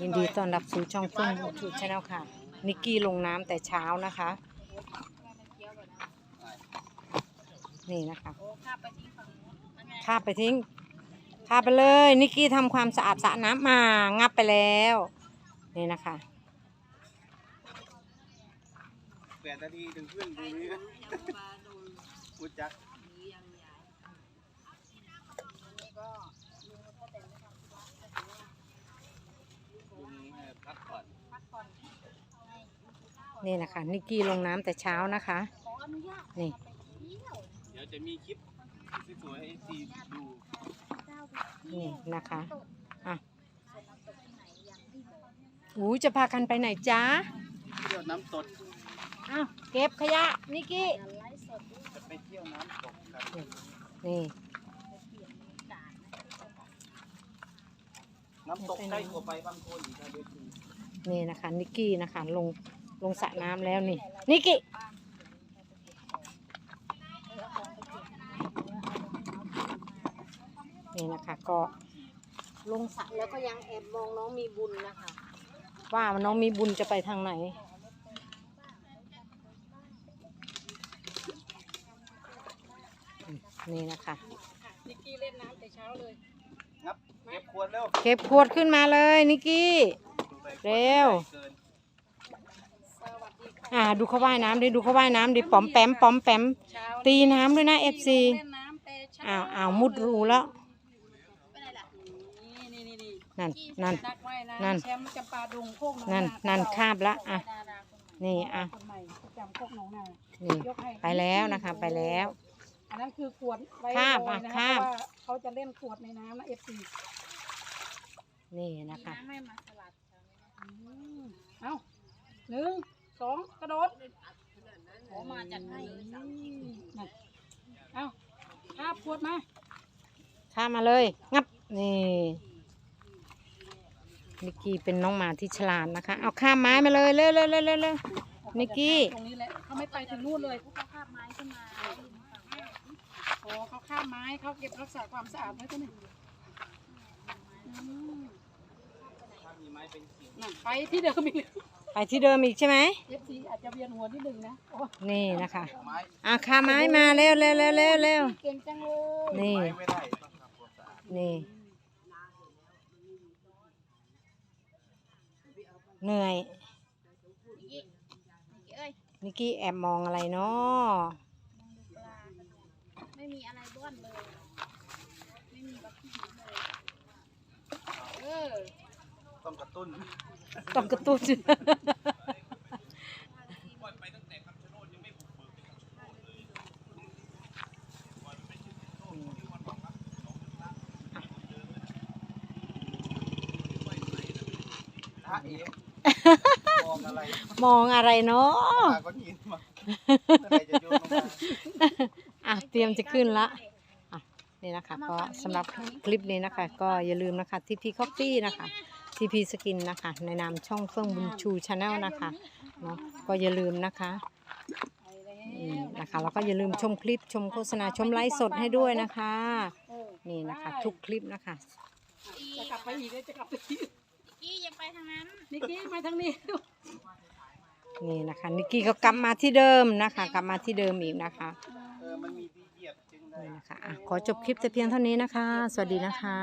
ยินดีต้อนรับสู่ช่องเฟื่องยูทูบชาแนลค่ะ นิกกี้ลงน้ำแต่เช้านะคะ นี่นะคะข้าไปทิ้งข้าไปเลย นิกกี้ทำความสะอาดสระน้ำมา งับไปแล้ว นี่นะคะแปดนาทีถึงขึ้นดูนี่พูดจักลุงให้พักผ่อน นี่นะคะนิกกี้ลงน้ำแต่เช้านะคะ นี่ เดี๋ยวจะมีคลิปสวยๆให้ซีดูนี่นะคะอะอู้จะพากันไปไหนจ๊ะเที่ยวน้ำตกอ้าวเก็บขยะนิกกี้จะไปเที่ยวน้ำตกกันนี่ น้ำตกใกล้กว่าไปบางคนอีกนะเด็กนี่นะคะนิกกี้นะคะลง ลงสระน้ำแล้วนี่ นิกกี้นี่นะคะ ก็ลงสระแล้วก็ยังแอบมองน้องมีบุญนะคะ ว่าน้องมีบุญจะไปทางไหนนี่นะคะนิกกี้เล่นน้ำแต่เช้าเลยงับเก็บขวดแล้วเก็บขวดขึ้นมาเลยนิกกี้ เร็ว เกิน อ่าดูเขาว่ายน้ำดิดูเขาว่ายน้ำดิป๋อมแปมป๋อมแปมเช้าตีน้ำด้วยนะเอฟซีเล่นน้ำแต่เช้าอ้าวอ้าวมุดรูแล้ว นี่นี่นี่นั่นนั่น นักว่ายนั่น น้ำแชมป์จำปาดุงโคกหนองนั่นนานั่นของเรคาบละอะดาราคนใหม่นี่อะ คนใหม่ประจำโคกหนองนานี่ ยกให้ไปแล้วนะคะไปแล้ว อันนั้นคือขวดไว้คาบลอยอะนะคาบ เพราะว่าเขาจะเล่นขวดในน้ำนะเอฟซีนี่นะคะ เอ้าหนึ่ง สองกระโดดขอมาจัดให้นั่นเอ้าคาบขวดมาข้ามมาเลย งับ นี่นิกกี้เป็นน้องหมาที่ฉลาดนะคะ เอาข้ามไม้มาเลยเร็วเร็วเร็วเร็วเร็วนิกกี้ตรงนี้แหละเขาไม่ไปถึงนู่นเลยเขาข้ามไม้ขึ้นมาโอ้เขาข้ามไม้เขาเก็บรักษาความสะอาดไว้ตัวนี้อืมถ้ามีไม้เป็นกิ่งนั่นไปที่เดิมอีก ไปที่เดิมอีกใช่ไหมเอฟซีอาจจะเวียนหัวนิดนึงนะโอ้นี่นะคะไม้อะข้ามไม้มาเร็วเร็วเร็วเร็วเร็วเก่งจังเลยนี่ไม้ไม่ได้ต้องทำความสะอาดนี่ เหนื่อยนิกกี้แอบมองอะไรเนาะไม่มีอะไรบ้วนเลย ไม่มีบักขี้เลย เออ ต้องกระตุ้นต้องกระตุ้นพระเอ๋มองอะไรมองอะไรเนาะมาก็ยินมาเมื่อไหรจะโยนลงมาอะเตรียมจะขึ้นละอะนี่นะคะก็สำหรับคลิปนี้นะคะ ก็อย่าลืมนะคะทีพีคอฟฟี่นะคะ ทีพีสกินนะคะในนามช่องเฟื่องบุญชูชาแนลนะคะเนาะก็อย่าลืมนะคะไปแล้วอืมนะคะแล้วก็อย่าลืมชมคลิปชมโฆษณาชมไลฟ์สดให้ด้วยนะคะเออนี่นะคะ ทุกคลิปนะคะจะกลับไปอีกเลยจะกลับไปอีกกี้ยังไปทางนั้นนิกกี้มาทางนี้นี่นะคะนิกกี้ก็กลับมาที่เดิมนะคะ กลับมาที่เดิมอีกนะคะเออมันมีที่เหยียบจึงได้นี่นะคะอะขอจบคลิปแต่เพียงเท่านี้นะคะ สวัสดีนะคะ